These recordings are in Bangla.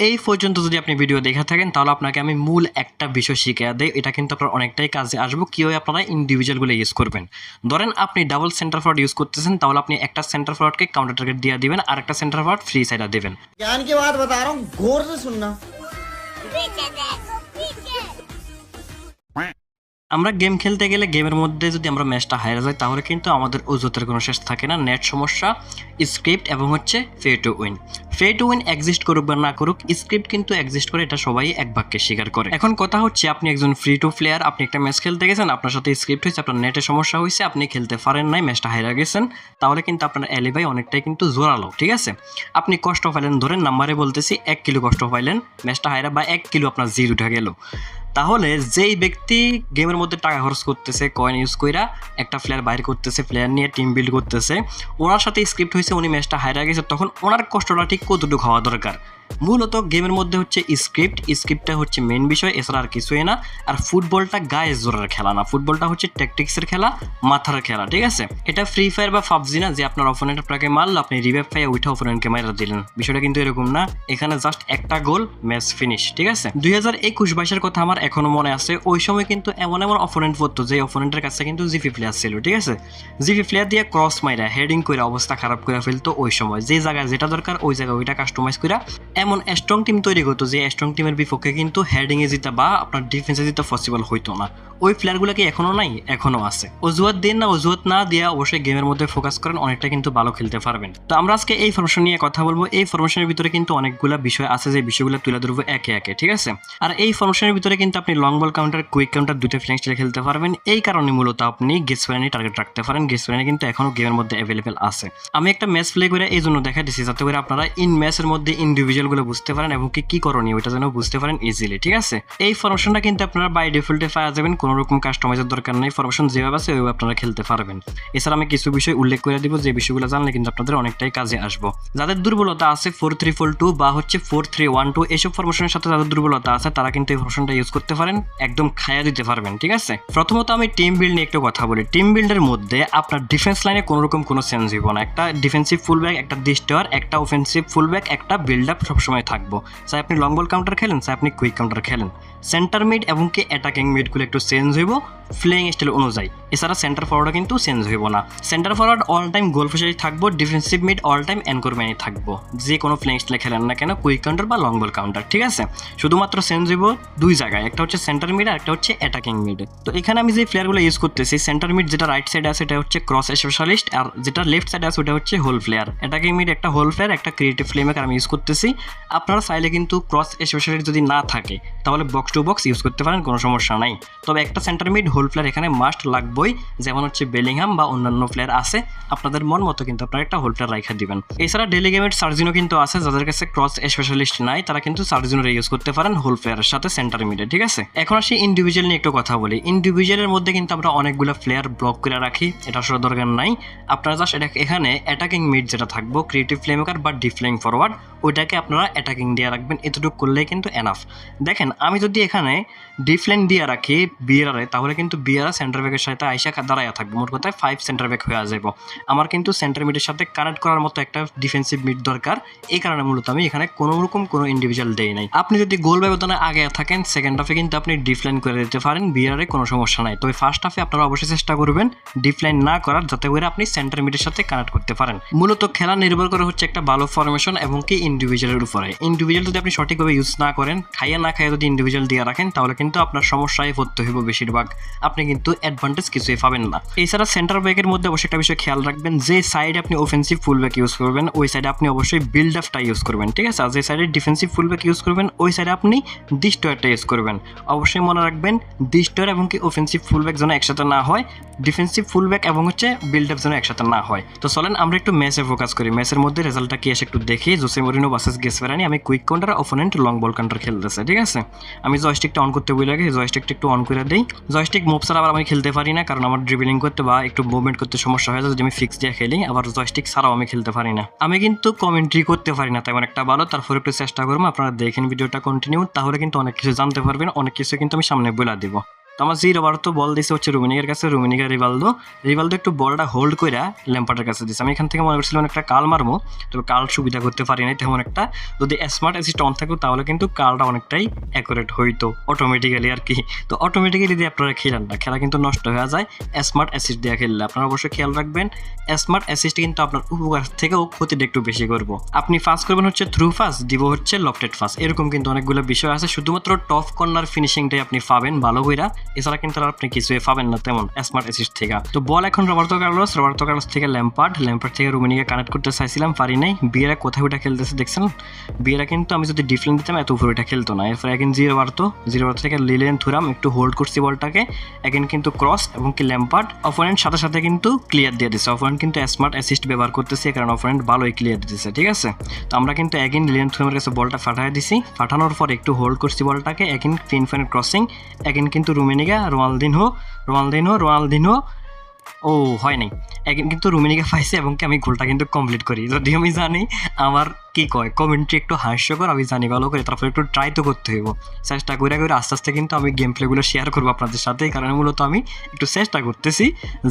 এই পর্যন্ত যদি আপনি ভিডিও দেখে থাকেন তাহলে আপনাকে আমি মূল একটা বিষয় শিখে দেয় এটা কিন্তু আপনার অনেকটাই কাজে আসব কীভাবে আপনারা ইন্ডিভিজুয়ালগুলো ইউজ করবেন। ধরেন আপনি ডাবল সেন্টার ফ্রড ইউজ করতেছেন তাহলে আপনি একটা সেন্টার ফ্রডকে কাউন্টার টার্গেট দিয়ে দিবেন আর একটা সেন্টার ফ্রড ফ্রি সাইডা দেবেন। জ্ঞান কি বাত বতা রহা সে আমরা গেম খেলতে গেলে গেমের মধ্যে যদি আমরা ম্যাচটা হারা যাই, তাহলে কিন্তু আমাদের অজুতের কোনো শেষ থাকে না। নেট সমস্যা স্ক্রিপ্ট এবং হচ্ছে pay to win pay to win exist করুক বা না করুক স্ক্রিপ্ট কিন্তু এক্সিস্ট করে এটা সবাই এক বাক্যে স্বীকার করে। এখন কথা হচ্ছে, আপনি একজন ফ্রি টু প্লেয়ার আপনি একটা ম্যাচ খেলতে গেছেন, আপনার সাথে স্ক্রিপ্ট হয়েছে, আপনার নেটে সমস্যা হয়েছে, আপনি খেলতে পারেন নাই ম্যাচটা হারা গেছেন, তাহলে কিন্তু আপনার এলিভাই অনেকটাই কিন্তু জোরালো, ঠিক আছে? আপনি কষ্ট পাইলেন, ধরেন নাম্বারে বলতেছি, এক কিলো কষ্ট পাইলেন ম্যাচটা হারা বা এক কিলো আপনার জির উঠে গেল। তাহলে যেই ব্যক্তি গেমের মধ্যে টাকা খরচ করতেছে কয়েন ইউজ কইরা একটা প্লেয়ার বাইর করতেছে প্লেয়ার নিয়ে টিম বিল্ড করতেছে, ওনার সাথে স্ক্রিপ্ট হয়েছে উনি ম্যাচটা হারা গেছে, তখন ওনার কষ্টটা ঠিক কতটুকু হওয়া দরকার? মূলত গেমের মধ্যে হচ্ছে স্ক্রিপ্ট, স্ক্রিপ্টটা হচ্ছে মেন বিষয়, এছাড়া আর কিছুই না। আর ফুটবলটা গায়ে জোরের খেলা না। ফুটবলটা হচ্ছে ট্যাকটিক্সের খেলা, মাথার খেলা, ঠিক আছে? এটা ফ্রি ফায়ার বা পাবজি না, যে আপনার অপোনেন্ট আপনাকে মারলো, আপনি রিভাইভ পাইয়া উঠে অপোনেন্টকে মারা দিলেন। বিষয়টা কিন্তু এরকম না। এখানে জাস্ট একটা গোল ম্যাচ ফিনিশ ঠিক আছে? দুই হাজার একুশ বাইশের কথা আমার এখনও মনে আছে। ওই সময় কিন্তু এমন এমন অপোনেন্ট পড়তো, যে অপোনেন্টের কাছে কিন্তু জিপি প্লেয়ার ছিল, ঠিক আছে? জিপি প্লেয়ার দিয়ে ক্রস মাইরা হেডিং করে অবস্থা খারাপ করে ফেলতো ওই সময়। যে জায়গায় যেটা দরকার, ওই জায়গায় ওইটা কাস্টমাইজ করে এমন স্ট্রং টিম তৈরি করতো যে স্ট্রং টিমের বিপক্ষে কিন্তু হেডিংয়ে জিতা বা আপনার ডিফেন্সে জিতা পসিবল হইতো না। ওই প্লেয়ারগুলো কি এখনও নাই? এখনও আছে। অজুহাত দিন না, অজুহাত না দেওয়া অবশ্যই গেমের মধ্যে ফোকাস করেন, অনেকটা কিন্তু ভালো খেলতে পারবেন। তো আমরা আজকে এই ফরমেশন নিয়ে কথা বলব। এই ফরমেশনের ভিতরে কিন্তু অনেকগুলো বিষয় আছে যে বিষয়গুলো তুলে ধরবো একে একে, ঠিক আছে? আর এই ফরমেশনের ভিতরে কিন্তু আপনি long ball counter quick counter দুটো স্টাইলে খেলতে পারবেন। এই কারণে মূলত আপনি গেস ফ্রেনে টার্গেট রাখতে পারেন। গেস ফ্রেনে কিন্তু এখনও গেমের মধ্যে অ্যাভেলেবেল আছে। আমি একটা ম্যাচ প্লে করে এই জন্য দেখা দিচ্ছি যাতে করে আপনারা ইন ম্যাচের মধ্যে ইন্ডিভিজুয়ালগুলো বুঝতে পারেন এবং কি কি করণীয় ওইটা যেন বুঝতে পারেন ইজিলি ঠিক আছে? এই ফরমেশনটা কিন্তু আপনারা বাই ডিফল্টে পাওয়া যাবেন কোনো রকম কাস্টমাইজের দরকার নেই। ফরমেশন যেভাবে আছে, ওইভাবে আপনারা খেলতে পারবেন। এছাড়া আমি কিছু বিষয় উল্লেখ করে দিব, যে বিষয়গুলো জানলে কিন্তু আপনাদের অনেকটাই কাজে আসব। যাদের দুর্বলতা আছে ফোর থ্রি ফোর টু বা হচ্ছে ফোর থ্রি ওয়ান টু এইসব ফরমেশনের সাথে যাদের দুর্বলতা আছে, তারা কিন্তু এই ফরমেশনটা ইউজ করতে পারেন, একদম খায়া দিতে পারবেন, ঠিক আছে? প্রথমত আমি টিম বিল্ড নিয়ে একটু কথা বলি। টিম বিল্ডের মধ্যে আপনার ডিফেন্স লাইনে কোনো রকম কোনো চেঞ্জ হইব না। একটা ডিফেন্সিভ ফুলব্যাক একটা ডিস্টার একটা অফেন্সিভ ফুলব্যাক একটা বিল্ড আপ সবসময় থাকব। চাই আপনি লং বল কাউন্টার খেলেন? চাই আপনি কুইক কাউন্টার খেলেন। সেন্টার মিড এবং কি অ্যাটাকিং মিডগুলো একটু চেঞ্জ হইব প্লেয়িং স্টাইল অনুযায়ী। এছাড়া সেন্টার ফরওয়ার্ডও কিন্তু চেঞ্জ হইব না। Centre forward all time goal fishery থাকব ডিফেন্সিভ মিড অল টাইম এনকোরম্যানই থাকব। যে কোনো প্লেয়িং স্টাইলে খেলেন না কেন কুইক কাউন্টার বা লং বল কাউন্টার ঠিক আছে? শুধুমাত্র চেঞ্জ হইব দুই জায়গায়, একটা হচ্ছে সেন্টার মিড আর একটা হচ্ছে অ্যাটাকিং মিড তো এখানে আমি যে প্লেয়ারগুলো ইউজ করতেছি সেন্টার মিড যেটা রাইট সাইডে আছে, এটা হচ্ছে ক্রস স্পেশালিস্ট আর যেটা লেফট সাইডে আছে, ওটা হচ্ছে হোল প্লেয়ার অ্যাটাকিং মিড একটা হোল প্লেয়ার একটা ক্রিয়েটিভ ফ্লেমেকার আমি ইউজ করতেছি। আপনারা চাইলে কিন্তু ক্রস স্পেশালিস্ট যদি না থাকে, তাহলে বক্স টু বক্স ইউজ করতে পারেন, কোনো সমস্যা নাই। তবে একটা সেন্টার মিড হোল প্লেয়ার এখানে মাস্ট লাগবেই, যেমন হচ্ছে বেলিংহাম বা অন্যান্য প্লেয়ার আছে, আপনাদের মন মতো কিন্তু আপনারা একটা হোল প্লেয়ার রাখা দিবেন। এছাড়া ডেলিগেমেট সার্জিনও কিন্তু আছে, যাদের কাছে ক্রস স্পেশালিস্ট নাই, তারা কিন্তু সার্জিনোর ইউজ করতে পারেন হোল প্লেয়ারের সাথে সেন্টার মিডে ঠিক আছে? এখন আসি ইন্ডিভিজুয়াল নিয়ে একটু কথা বলি। ইন্ডিভিজুয়ালের মধ্যে কিন্তু আমরা অনেকগুলো প্লেয়ার ব্লক করে রাখি, এটা আসলে দরকার নাই। আপনারা জাস্ট এটা এখানে অ্যাটাকিং মিড যেটা থাকব ক্রিয়েটিভ ফ্লেমেকার বা ডিফ্লেইং ফরওয়ার্ড ওইটাকে আপনারা অ্যাটাকিং দিয়ে রাখবেন, এতটুকু করলেই কিন্তু এনাফ দেখেন, আমি যদি এখানে ডিফলেন দিয়ে রাখি বিয়ারে তাহলে কিন্তু বিয়ারা সেন্টার ব্যাকের সাথে আইসা দাঁড়াইয়া থাকব। মোট কথায় ফাইভ সেন্টার ব্যাক হয়ে যাব আমার কিন্তু সেন্টার মিডের সাথে কানেক্ট করার মতো একটা ডিফেন্সিভ মিড দরকার। এই কারণে মূলত আমি এখানে কোনো রকম কোনো ইন্ডিভিজুয়াল দেই নাই। আপনি যদি গোল ব্যবধানে আগে থাকেন সেকেন্ড হাফে কিন্তু আপনি ডিফলাইন করে দিতে পারেন বিয়ারে কোনো সমস্যা নাই। তবে ফার্স্ট হাফে আপনারা অবশ্যই চেষ্টা করবেন ডিফলাইন না করার, যাতে করে আপনি সেন্টার মিডের সাথে কানেক্ট করতে পারেন। মূলত খেলা নির্ভর করে হচ্ছে একটা ভালো ফরমেশন এবং কি ইন্ডিভিজুয়ালের উপরে ইন্ডিভিজুয়াল যদি আপনি সঠিকভাবে ইউজ না করেন, খাইয়া না খাইয়া যদি ইন্ডিভিজুয়াল দিয়ে রাখেন, তাহলে কিন্তু আপনার সমস্যায় পড়তে হইব বেশিরভাগ। আপনি কিন্তু অ্যাডভান্টেজ কিছুই পাবেন না। এছাড়া সেন্টার ব্যাকের মধ্যে অবশ্যই একটা বিষয় খেয়াল রাখবেন, যে সাইডে আপনি অফেন্সিভ ফুল ব্যাক ইউজ করবেন, ওই সাইডে আপনি অবশ্যই বিল্ড আপটা ইউজ করবেন, ঠিক আছে? আর যে সাইডে ডিফেন্সিভ ফুল ব্যাক ইউজ করবেন, ওই সাইডে আপনি ডিস্টয়ারটা ইউজ করবেন। অবশ্যই মনে রাখবেন ডিস্টয়ার এবং কি অফেন্সিভ ফুল ব্যাক যেন একসাথে না হয় ডিফেন্সিভ ফুল ব্যাক এবং হচ্ছে বিল্ড আপ যেন একসাথে না হয়। তো চলেন আমরা একটু ম্যাচে ফোকাস করি। ম্যাচের মধ্যে রেজাল্টটা কি আসে একটু দেখি। জোসে মরিনো ভার্সেস গেসপেরানি আমি quick counter opponent long ball counter খেলতেছে, ঠিক আছে? আমি জয়স্টিকটা অন করতে বলে রাখি জয়স্টিকটা একটু অন করে দিই। জয়স্টিক মুভ ছাড়া আবার আমি খেলতে পারি না, কারণ আমার ড্রিবলিং করতে বা একটু মুভমেন্ট করতে সমস্যা হয়ে যায়, যদি আমি ফিক্স দিয়ে খেলি, আবার জয়স্টিক ছাড়াও আমি খেলতে পারি না। আমি কিন্তু কমেন্ট্রি করতে পারি না, তেমন একটা ভালো, তারপর একটু চেষ্টা করব, আপনারা দেখেন ভিডিওটা কন্টিনিউ তাহলে কিন্তু অনেক কিছু জানতে পারবেন, অনেক কিছু কিন্তু আমি সামনে বলে দিব। তো আমার জিরো বার তো বল দিছে হচ্ছে রুমিনিকের কাছে, রুমিনিকা রিভালদো রিভালদো একটু বলটা হোল্ড করে ল্যাম্পার্ডের কাছে দিছে। আমি এখান থেকে মনে করছিলাম একটা কাল মারবো তবে কাল সুবিধা করতে পারি নাই তেমন একটা। যদি স্মার্ট অ্যাসিস্ট অন থাকতো তাহলে কিন্তু কালটা অনেকটাই অ্যাকুরেট হইতো অটোমেটিক্যালি আর কি। তো অটোমেটিক্যালি দিয়ে আপনারা খেলেন না। খেলা কিন্তু নষ্ট হয়ে যায় স্মার্ট অ্যাসিস্ট দিয়ে খেললে। আপনারা অবশ্যই খেয়াল রাখবেন স্মার্ট অ্যাসিস্ট কিন্তু আপনার উপকার থেকেও ক্ষতিটা একটু বেশি করব। আপনি ফার্স্ট করবেন হচ্ছে থ্রু ফাস্ট দিব হচ্ছে লফটেড ফাস্ট এরকম কিন্তু অনেকগুলো বিষয় আছে। শুধুমাত্র টপ কর্নার ফিনিশিংটাই আপনি পাবেন ভালো কইরা। এছাড়া কিন্তু আর আপনি কিছুই পাবেন না তেমন স্মার্ট অ্যাসিস্ট থেকে। তো বল এখন রবার্তো কার্লোস। রবার্তো কার্লোস থেকে ল্যাম্পার্ড। ল্যাম্পার্ড থেকে রুমিনিকে কানেক্ট করতে চাইছিলাম, পারি নাই। বিয়েরা কোথায় ওইটা খেলতেছে দেখছেন? বিয়েরা কিন্তু আমি যদি ডিফলেন্ট দিতাম, এত উপরে ওইটা খেলতো না। এরপরে এখন জিরো বাড়তো। জিরো বার্তো থেকে লিলেন থুরাম একটু হোল্ড করছি বলটাকে। এখন কিন্তু ক্রস এবং কি ল্যাম্পার্ড। অপোনেন্ট সাথে সাথে কিন্তু ক্লিয়ার দিয়ে দিচ্ছে অপোনেন্ট কিন্তু স্মার্ট অ্যাসিস্ট ব্যবহার করতেছে, কারণ অপোনেন্ট ভালোই ক্লিয়ার দিতেছে ঠিক আছে? তো আমরা কিন্তু এগিন লিলেন থুরামের কাছে বলটা ফাটাই দিছি। ফাটানোর পর একটু হোল্ড করছি বলটাকে। এগিন ফিন ফাইনের ক্রসিং এগিন কিন্তু রুমিনিগা রোনালদিনহো রোনালদিনহো রোনালদিনহো ও হয় নাই। কিন্তু রুমিনিকে পাইছে এবং আমি গোলটা কিন্তু কমপ্লিট করি। যদি আমি জানি আমার কি কয় কমেন্ট্রি একটু হাস্যকর, আমি জানি ভালো করে, তারপরে একটু ট্রাই তো করতে হইব। চেষ্টা করে করে আস্তে আস্তে কিন্তু আমি গেম প্লেগুলো শেয়ার করব আপনাদের সাথে, এই কারণে মূলত আমি একটু চেষ্টা করতেছি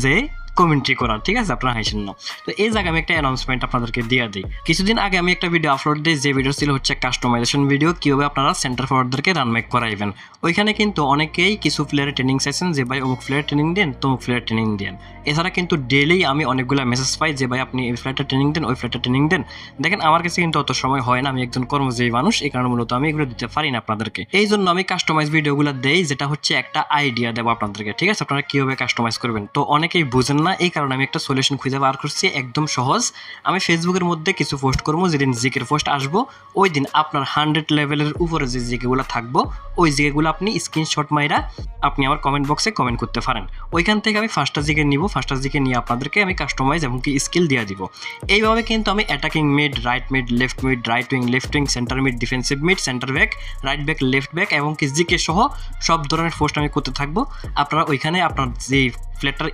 যে কমেন্ট্রি করার, ঠিক আছে? আপনারা হাসেন না। তো এই জায়গায় আমি একটা অ্যানাউন্সমেন্ট আপনাদেরকে দিয়ে দিই। কিছুদিন আগে আমি একটা ভিডিও আপলোড দিই, যে ভিডিও ছিল হচ্ছে কাস্টমাইজেশন ভিডিও কীভাবে আপনারা সেন্টার ফরওয়ার্ডদেরকে রান মেক করাইবেন। ওইখানে কিন্তু অনেকেই কিছু প্লেয়ারের ট্রেনিং চাইছেন, যে ভাই অমুক প্লেয়ার ট্রেনিং দেন, তমুক প্লেয়ার ট্রেনিং দেন। এছাড়া কিন্তু ডেলি আমি অনেকগুলো মেসেজ পাই যে, ভাই, আপনি এই ফ্ল্যাটটা ট্রেনিং দেন, ওই ফ্ল্যাটটা ট্রেনিং দেন। দেখেন, আমার কাছে কিন্তু অত সময় হয় না। আমি একজন কর্মজীবী মানুষ, এই কারণে মূলত আমি এগুলো দিতে পারি না আপনাদেরকে। এই জন্য আমি কাস্টমাইজ ভিডিওগুলো দেই, যেটা হচ্ছে একটা আইডিয়া দেবো আপনাদেরকে, ঠিক আছে? আপনারা কীভাবে কাস্টমাইজ করবেন? তো অনেকেই বুঝেন না, এই কারণে আমি একটা সলিউশন খুঁজে বার করছি, একদম সহজ। আমি ফেসবুকের মধ্যে কিছু পোস্ট করব, যেদিন জিকের পোস্ট আসব, ওই দিন আপনার হান্ড্রেড লেভেলের উপরে যে জিকেগুলো থাকব, ওই জিকেগুলো আপনি স্ক্রিনশট মাইরা আপনি আমার কমেন্ট বক্সে কমেন্ট করতে পারেন। ওইখান থেকে আমি ফার্স্টটা জিকে নিব ফার্স্টটা জিকে নিয়ে আপনাদেরকে আমি কাস্টমাইজ এবং কি স্কিল দিয়ে দিব। এইভাবে কিন্তু আমি attacking mid right mid left mid right wing left wing centre mid defensive mid centre back right back left back এবং কি জিকে সহ সব ধরনের পোস্ট আমি করতে থাকব। আপনারা ওইখানে আপনার যে ফ্ল্যাটার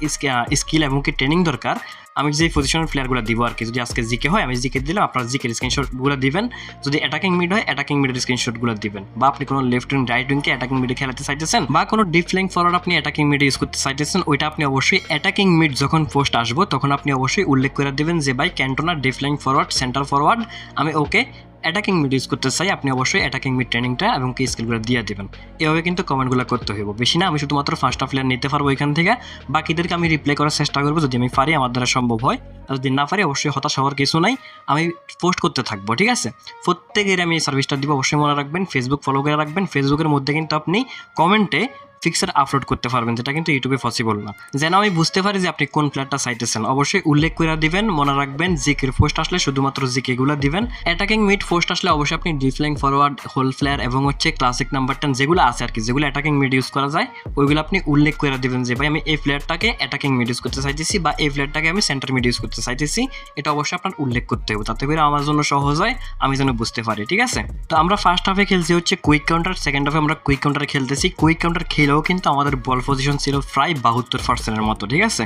স্কিল এবং কি ট্রেনিং দরকার আমি যে পজিশনের প্লেয়ারগুলো দিব আর কি যদি আজকে জিকে হয়, আমি জিকে দিলাম, আপনার জিকের স্ক্রিনশটগুলো দিবেন। যদি অ্যাটাকিং মিড হয় অ্যাটাকিং মিডের স্ক্রিনশটগুলো দিবেন। বা আপনি কোনো লেফট উইং রাইট উইংকে অ্যাটাকিং মিডে খেলাতে চাইতেছেন, বা কোনো ডিপ ফ্ল্যাং ফরওয়ার্ড আপনি অ্যাটাকিং মিডে ইউজ করতে চাইতেছেন, ওইটা আপনি অবশ্যই অ্যাটাকিং মিড যখন পোস্ট আসব, তখন আপনি অবশ্যই উল্লেখ করে দিবেন যে, ভাই ক্যান্টোনার deep flank forward centre forward আমি ওকে অ্যাটাকিং মিড ইউজ করতে চাই, আপনি অবশ্যই অ্যাটাকিং মিড ট্রেনিংটা এবং কি স্কিলগুলো দিয়ে দেবেন। এভাবে কিন্তু কমেন্টগুলো করতে হইব। বেশি না, আমি শুধুমাত্র ফার্স্ট প্লেয়ার নিতে পারব এখান থেকে। বাকিদেরকে আমি রিপ্লাই করার চেষ্টা করব যদি আমি পারি, আমার দ্বারা সম্ভব হয়। আর যদি না পারি, অবশ্যই হতাশ হওয়ার কিছু নাই। আমি পোস্ট করতে থাকব, ঠিক আছে? প্রত্যেকের আমি সার্ভিসটা দিব, অবশ্যই মনে রাখবেন। ফেসবুক ফলো করে রাখবেন। ফেসবুকের মধ্যে কিন্তু আপনি কমেন্টে ফিক্সার আপলোড করতে পারবেন, যেটা কিন্তু ইউটিউবে পসিবল না। যেন আমি বুঝতে পারি যে আপনি কোন প্লেয়ারটা চাইতেছেন। অবশ্যই উল্লেখ করে দিবেন, মনে রাখবেন, জিকের পোস্ট আসলে শুধুমাত্র জিকেগুলো দিবেন। অ্যাটাকিং মিড পোস্ট আসলে অবশ্যই আপনি ডিফ্লাইং ফরওয়ার্ড হোল প্লেয়ার এবং হচ্ছে ক্লাসিক নাম্বার টেন যেগুলো আছে আর কি যেগুলো অ্যাটাকিং মিড ইউজ করা যায়, ওইগুলো আপনি উল্লেখ করে দিবেন যে, ভাই, আমি এই প্লেয়ারটাকে অ্যাটাকিং মিড ইউজ করতে চাইতেছি বা এই প্লেয়ারটাকে আমি সেন্টার মিড ইউজ করতে চাইতেছি। এটা অবশ্যই আপনার উল্লেখ করতে হবে, তাতে করে আমার জন্য সহজ হয়, আমি যেন বুঝতে পারি, ঠিক আছে? তো আমরা ফার্স্ট হাফে খেলছি হচ্ছে কুইক কাউন্টার সেকেন্ড হাফে আমরা কুইক কাউন্টার খেলতেছি। কুইক কাউন্টার খেলেও কিন্তু আমাদের বল পজিশন ছিল প্রায় বাহাত্তর পার্সেন্টের মতো ঠিক আছে?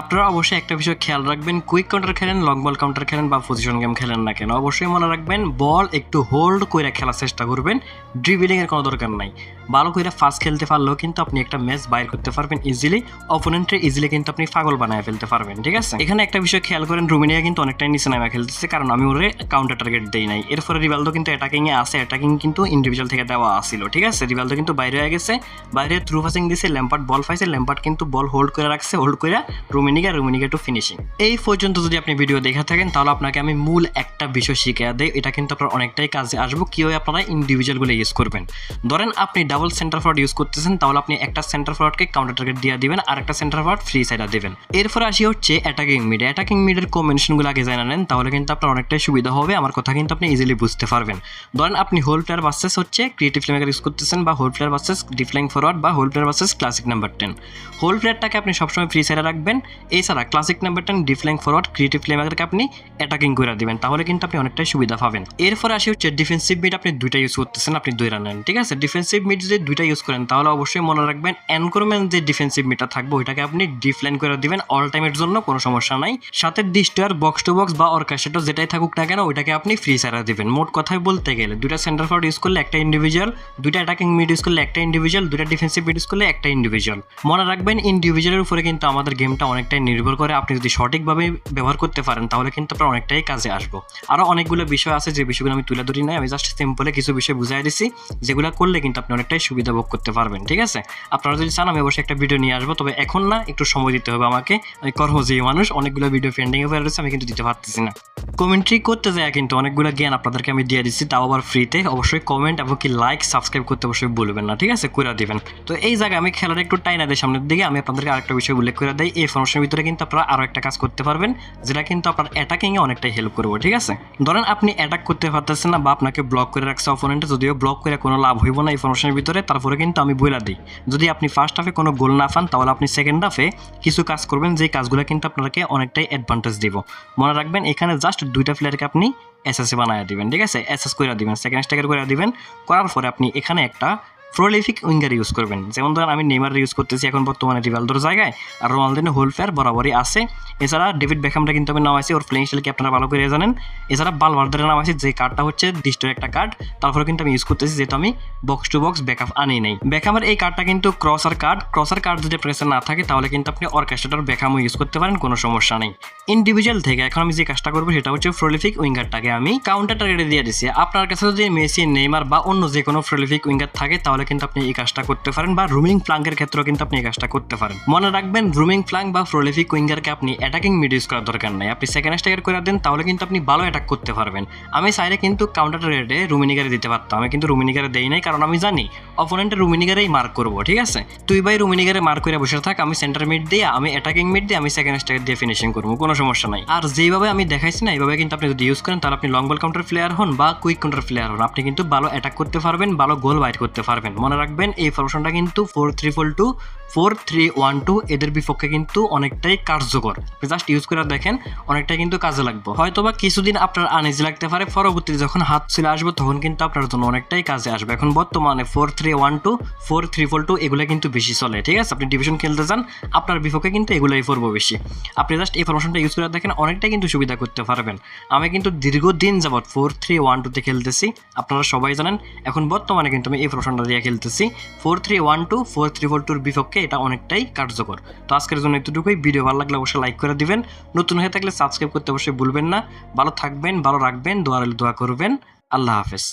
আপনারা অবশ্যই একটা বিষয় খেয়াল রাখবেন কুইক কাউন্টার খেলেন লং বল কাউন্টার খেলেন বা পজিশন গেম খেলেন না কেন, অবশ্যই মনে রাখবেন বল একটু হোল্ড করে খেলার চেষ্টা করবেন ড্রিবিলিং এর কোনো দরকার নাই। ভালো করে ফাস্ট খেলতে পারলেও কিন্তু আপনি একটা ম্যাচ বাইর করতে পারবেন ইজিলি অপোনেন্টের ইজিলি কিন্তু আপনি পাগল বানায় ফেলতে পারবেন, ঠিক আছে? এখানে একটা বিষয় খেয়াল করেন, রুমিনিয়া কিন্তু অনেকটাই নিচে নামা খেলতেছে, কারণ আমি ওরে কাউন্টার টার্গেট দেই নাই। এর এরপরে রিভালদো কিন্তু অ্যাটাকিং এ আছে অ্যাটাকিং কিন্তু ইন্ডিভিজুয়াল থেকে দেওয়া আসছিল ঠিক আছে? রিভালদো কিন্তু বাইরে হয়ে গেছে, বাইরে থ্রু পাসিং দিছে ল্যাম্পার্ড বল পাইছে ল্যাম্পার্ড কিন্তু বল হোল্ড করে রাখছে হোল্ড করে রুমিনিকা রুমিনিকা টু ফিনিশিং এই পর্যন্ত যদি আপনি ভিডিও দেখে থাকেন, তাহলে আপনাকে আমি মূল একটা বিষয় শিখে দেয় এটা কিন্তু আপনার অনেকটাই কাজে আসব। কীভাবে আপনারা ইন্ডিভিজুয়ালগুলো ইউজ করবেন? ধরেন আপনি ডাবল সেন্টার ফরওয়ার্ড ইউজ করতেছেন, তাহলে আপনি একটা সেন্টার ফরওয়ার্ডকে কাউন্টার টার্গেট দিয়ে দিবেন, আর একটা সেন্টার ফরওয়ার্ড ফ্রি সাইডে দেবেন। এরপর আসি হচ্ছে অ্যাটাকিং মিড অ্যাটাকিং মিডের কম্বিনেশনগুলো আগে জানা নেন, তাহলে কিন্তু আপনার অনেকটাই সুবিধা হবে। আমার কথা কিন্তু আপনি ইজিলি বুঝতে পারবেন। ধরেন আপনি হোল প্লেয়ার বাসেস হচ্ছে ক্রিয়েটিভ ফ্লেমার ইউজ করতেছেন, বা হোল প্লেয়ার বাসেস ডিফ্লাইং ফরওয়ার্ড বা hole player versus classic number ten hole প্লেয়ারটাকে আপনি সবসময় ফ্রি সাইডে রাখবেন। এছাড়া classic number ten deep flank forward creative ফ্লেমারকে আপনি অ্যাটাকিং করে দিবেন, তাহলে কিন্তু আপনি অনেকটাই সুবিধা পাবেন। এরপরে আসি হচ্ছে ডিফেন্সিভ মিড আপনি দুইটা ইউজ করতেছেন, আপনি দুই রান ঠিক আছে? ডিফেন্সিভ মিড যদি দুইটা ইউজ করেন, তাহলে অবশ্যই মনে রাখবেন এনক্রোমেন্ট যে ডিফেন্সিভ মিডটা থাকবে, ওইটাকে আপনি ডিফলাইন করে দিবেন অল টাইমের জন্য, কোনো সমস্যা নাই। সাথে ডিস্টার বক্স টু বক্স বা অর্কাস্ট্রেটর যেটাই থাকুক না কেন, ওইটাকে আপনি ফ্রি সারা দিবেন। মোট কথায় বলতে গেলে, দুইটা সেন্টার ফরওয়ার্ড ইউজ করলে একটা ইন্ডিভিজুয়াল দুইটা অ্যাটাকিং মিড ইউজ করলে একটা ইন্ডিভিজুয়াল দুইটা ডিফেন্সিভ মিড ইউজ করলে একটা ইন্ডিভিজুয়াল মনে রাখবেন ইন্ডিভিজুয়ালের উপরে কিন্তু আমাদের গেমটা অনেকটাই নির্ভর করে আপনি যদি সঠিকভাবে ব্যবহার করতে পারেন, তাহলে কিন্তু আপনার অনেকটাই কাজে আসব। আরও অনেকগুলো বিষয় আছে, যে বিষয়গুলো আমি তুলে ধরি নাই, আমি জাস্ট সিম্পলে কিছু বিষয় বুঝাই দিছি, যেগুলো করলে কিন্তু আপনি অনেকটাই সুবিধা ভোগ করতে পারবেন, ঠিক আছে? আপনারা যদি চান, আমি অবশ্যই একটা ভিডিও নিয়ে আসব, তবে এখন না, একটু সময় দিতে হবে আমাকে। আমি কর্মজীবী মানুষ, অনেকগুলো ভিডিও পেন্ডিংয়ে হয়ে রয়েছে, আমি কিন্তু দিতে পারতেছি না। কমেন্ট্রি করতে যায় কিন্তু অনেকগুলো জ্ঞান আপনাদেরকে আমি দিয়ে দিচ্ছি, তাও আবার ফ্রিতে অবশ্যই কমেন্ট এবং কি লাইক সাবস্ক্রাইব করতে অবশ্যই বলবেন না, ঠিক আছে? করে দিবেন। তো এই জায়গায় আমি খেলার একটু টাইনা দেয় সামনের দিকে আমি আপনাদেরকে আরেকটা বিষয় উল্লেখ করে দেয় এই ফরমেশনের ভিতরে কিন্তু আপনারা আরও একটা কাজ করতে পারবেন, যেটা কিন্তু আপনার অ্যাটাকিংয়ে অনেকটাই হেল্প করব, ঠিক আছে? ধরেন আপনি অ্যাটাক করতে পারতেছেন না বা আপনাকে ব্লক করে রাখছে অপোনেন্টে যদিও ব্লক করে কোনো লাভ হইব না এই ফরমেশনের ভিতরে, তারপরে কিন্তু আমি বইলা দিই। যদি আপনি ফার্স্ট হাফে কোনো গোল না পান, তাহলে আপনি সেকেন্ড হাফে কিছু কাজ করবেন যে কাজগুলো কিন্তু আপনাকে অনেকটাই অ্যাডভান্টেজ দিব। মনে রাখবেন, এখানে জাস্ট দুইটা প্লেয়ারকে আপনি এসএসএ বানায় দিবেন, ঠিক আছে? এসএস করে দিবেন সেকেন্ড স্টেকের করে দিবেন, করার পরে আপনি এখানে একটা প্রোলিফিক উইঙ্গার ইউজ করবেন। যেমন ধরেন আমি নেইমার ইউজ করতেছি এখন বর্তমানে রিভালদোর জায়গায়। আর রোনালদিনো হোল ফেয়ার বরাবরই আছে। এছাড়া ডেভিড বেখামটা কিন্তু আমি নামাইছি, ওর প্লেইং স্টাইলকে আপনারা ভালো করে জানেন? এছাড়া বালভার্দের নামাইছি, যে কার্ডটা হচ্ছে ডিস্টোর একটা কার্ড তারপরে কিন্তু আমি ইউজ করতেছি, যেহেতু আমি বক্স টু বক্স ব্যাকআপ আনি নেই। বেখামের এই কার্ডটা কিন্তু ক্রসার কার্ড ক্রসার কার্ড যদি প্রেসার না থাকে, তাহলে কিন্তু আপনি অর্কেস্ট্রেটার বেখামও ইউজ করতে পারেন, কোনো সমস্যা নেই। ইন্ডিভিজুয়াল থেকে এখন আমি যে কাজটা করব, সেটা হচ্ছে প্রলিফিক উইঙ্গারটাকে আমি কাউন্টার টার্গেটে দিয়ে দিছি। আপনার কাছে যদি মেসি নেইমার বা অন্য যে কোনো প্রলিফিক উইঙ্গার থাকে, তাহলে কিন্তু আপনি এই কাজটা করতে পারেন বা রুমিং ফ্লাঙ্কের ক্ষেত্রেও কিন্তু আপনি এই কাজটা করতে পারেন। মনে রাখবেন রুমিং ফ্লাঙ্ক বা প্রলিফিক উইঙ্গারকে আপনি অ্যাটাকিং মিড ইউজ করার দরকার নাই। আপনি সেকেন্ড স্ট্যাকের করে দেন, তাহলে কিন্তু আপনি ভালো অ্যাটাক করতে পারবেন। আমি চাইলে কিন্তু কাউন্টার টার্গেটে রুমিনিগারে দিতে পারতাম। আমি কিন্তু রুমিনিগারে দেই নাই, কারণ আমি জানি অপোনেন্টের রুমিনিগারেই মার্ক করব, ঠিক আছে? তুই ভাই রুমিনিগারে মার্ক করে বসে থাক, আমি সেন্টার মিড দিয়ে, আমি অ্যাটাকিং মিড দিয়ে, আমি সেকেন্ড স্ট্যাকের দিয়ে ফিনিশিং করব, কোনো সমস্যা নাই। আর যেইভাবে আমি দেখাইছি না, এইভাবে কিন্তু আপনি যদি ইউজ করেন, তাহলে আপনি লং বল কাউন্টার প্লেয়ার হন বা কুইক কাউন্টার প্লেয়ার হন। আপনি কিন্তু ভালো অ্যাটাক করতে পারবেন, ভালো গোল বাইট করতে পারবেন। মনে রাখবেন, এই ফরমেশনটা কিন্তু four three four two four three one two এদের বিপক্ষে কিন্তু অনেকটাই কার্যকর। জাস্ট ইউজ করে দেখেন, অনেকটাই কিন্তু কাজে লাগবে। হয়তো বা কিছুদিন আপনার আনিজি লাগতে পারে, পরবর্তীতে যখন হাত চলে আসবে, তখন কিন্তু আপনার জন্য অনেকটাই কাজে আসবে। এখন বর্তমানে four three one two four three four two এগুলো কিন্তু বেশি চলে, ঠিক আছে? আপনি ডিভিশন খেলতে চান, আপনার বিপক্ষে কিন্তু এগুলোই পড়ব বেশি। আপনি জাস্ট এই ফরমেশনটা ইউজ করে দেখেন, অনেকটাই কিন্তু সুবিধা করতে পারবেন। আমি কিন্তু দীর্ঘদিন যাবৎ ফোর থ্রি ওয়ান টুতে খেলতেছি, আপনারা সবাই জানেন। এখন বর্তমানে কিন্তু আমি এই ফরমেশনটা দিয়ে খেলতেছি। Four three one two four three four টুর বিপক্ষে এটা অনেকটাই কার্যকর। তো আজকের জন্য এতটুকুই। ভিডিও ভালো লাগলে অবশ্যই লাইক করে দিবেন। নতুন হয়ে থাকলে সাবস্ক্রাইব করতে অবশ্যই ভুলবেন না। ভালো থাকবেন, ভালো রাখবেন, দোয়া দোয়া করবেন। আল্লাহ হাফেজ।